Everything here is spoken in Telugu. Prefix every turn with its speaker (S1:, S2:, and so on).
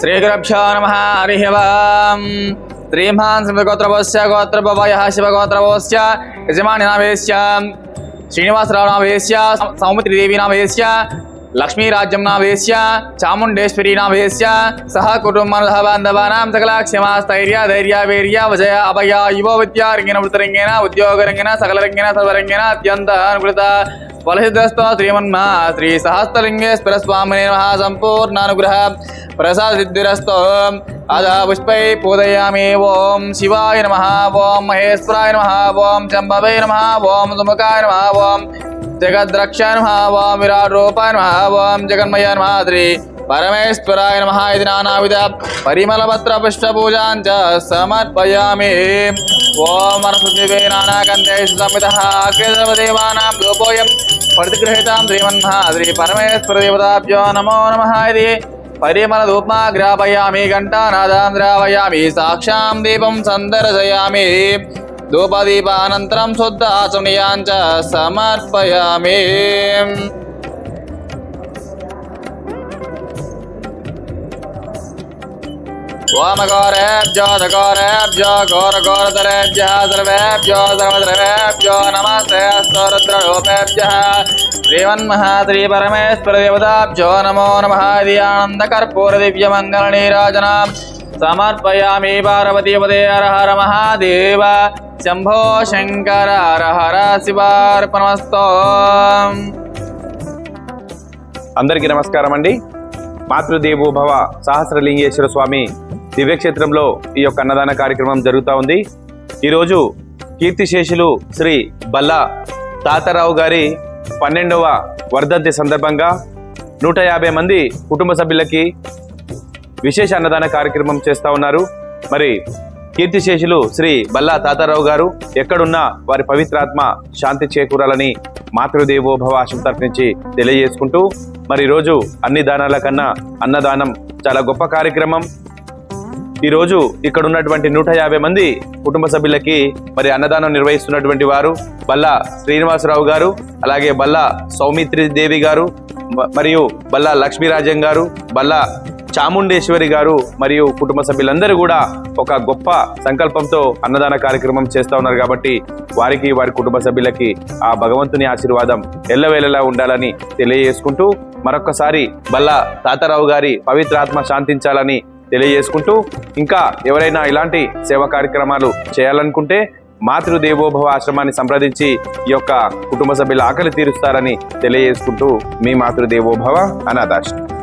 S1: శ్రీగురభ్యో నమ హరి ఓం. శ్రీమాన్ శ్రీగోత్రవస్య గోత్రభవయ శివగోత్రవస్య యజమాని నామేస్య శ్రీనివాసరావు నామేశ్య సౌమిత్రిదేవి నామేశ్య లక్ష్మీరాజ్యం నామేస్య చాముండేశ్వరి నామేస్య సహ కుటుంబం బాంధవానాం సకల క్షమాస్థైర్య ధైర్య వీర్య విజయ అభయ యువ విద్యారంగిన వృతరంగిన ఉద్యోగరంగిన సకలరంగిన సర్వరంగిన అత్యంత అనుకృత ఫలసిద్ధస్తో శ్రీమన్మ శ్రీ సహస్రలింగేశ్వర స్వామిని నమః సంపూర్ణానుగ్రహ ప్రసాద సిద్ధిరస్తో అధ పుష్పై పూజయామి ఓం శివాయ నమ ఓం మహేశ్వరాయ నమ ఓం చంబవే నమ ఓం సుముఖాయ నమ ఓం జగద్రక్ష నమ ఓం విరాట్ రూపాయ నమ ఓం జగన్మయ నమ శ్రీ పరమేశ్వరాయ నమ ఇది నానావిధ పరిమళపత్ర పుష్పూజాంచ సమర్పయామి. ఓం మనసుదేవే నానాకందేషు సంవిత అగ్రేదేవానాం రూపోయం ప్రతిగృహీతాం శ్రీమన్మహాద్రి పరమేశ్వర దేవతాభ్యో నమో నమ ఇది. పరిమళ ధూపమా గ్రాపయామి ఘంటానాదాం ద్రావయామి సాక్షాం దీపం సందర్శయామి. ధూపదీపానంతరం శుద్ధాచమనీయాంచ సమర్పయామి. వామఘోరేభ్యో ధఘోరేభ్యో ఘోరఘోరతరేభ్యः సర్వేభ్యో సర్వద్రవేభ్యో నమస్తే స్తోరుద్రరూపేభ్యः శ్రీమన్మహాశ్రీ పరమేశ్వరదేవతాభ్యో నమో నమ ఇది ఆనందకర్పూరదివ్యమంగళనీరాజనాం. సమర్పయామి పార్వతీపదే హర హర మహాదేవ. శంభో శంకర హర హర శివార్పణమస్తో.
S2: అందరికీ నమస్కారం అండి మాతృదేవో భవ సహస్రలింగేశ్వర స్వామి దివ్యక్షేత్రంలో ఈ యొక్క అన్నదాన కార్యక్రమం జరుగుతూ ఉంది. ఈరోజు కీర్తిశేషులు శ్రీ బల్లా తాతారావు గారి పన్నెండవ వర్ధంతి సందర్భంగా నూట యాభై మంది కుటుంబ సభ్యులకి విశేష అన్నదాన కార్యక్రమం చేస్తూ ఉన్నారు. మరి కీర్తిశేషులు శ్రీ బల్లా తాతారావు గారు ఎక్కడున్నా వారి పవిత్రాత్మ శాంతి చేకూరాలని మాతృదేవోభవ ఆశం ఆశ్రమం నుంచి తెలియజేసుకుంటూ మరి రోజు అన్ని దానాల కన్నా అన్నదానం చాలా గొప్ప కార్యక్రమం. ఈరోజు ఇక్కడ ఉన్నటువంటి నూట యాభై మంది కుటుంబ సభ్యులకి మరి అన్నదానం నిర్వహిస్తున్నటువంటి వారు బల్లా శ్రీనివాసరావు గారు అలాగే బల్లా సౌమిత్రి దేవి గారు మరియు బల్లా లక్ష్మీరాజం గారు బల్లా చాముండేశ్వరి గారు మరియు కుటుంబ సభ్యులందరూ కూడా ఒక గొప్ప సంకల్పంతో అన్నదాన కార్యక్రమం చేస్తూ ఉన్నారు కాబట్టి వారికి వారి కుటుంబ సభ్యులకి ఆ భగవంతుని ఆశీర్వాదం ఎల్లవేళలా ఉండాలని తెలియజేసుకుంటూ మరొకసారి బల్లా తాతారావు గారి పవిత్రాత్మ శాంతించాలని తెలియజేసుకుంటూ ఇంకా ఎవరైనా ఇలాంటి సేవా కార్యక్రమాలు చేయాలనుకుంటే మాతృదేవోభవ ఆశ్రమాన్ని సంప్రదించి ఈ యొక్క కుటుంబ సభ్యుల ఆకలి తీరుస్తారని తెలియజేసుకుంటూ మీ మాతృదేవోభవ అనాథాశ్రమం.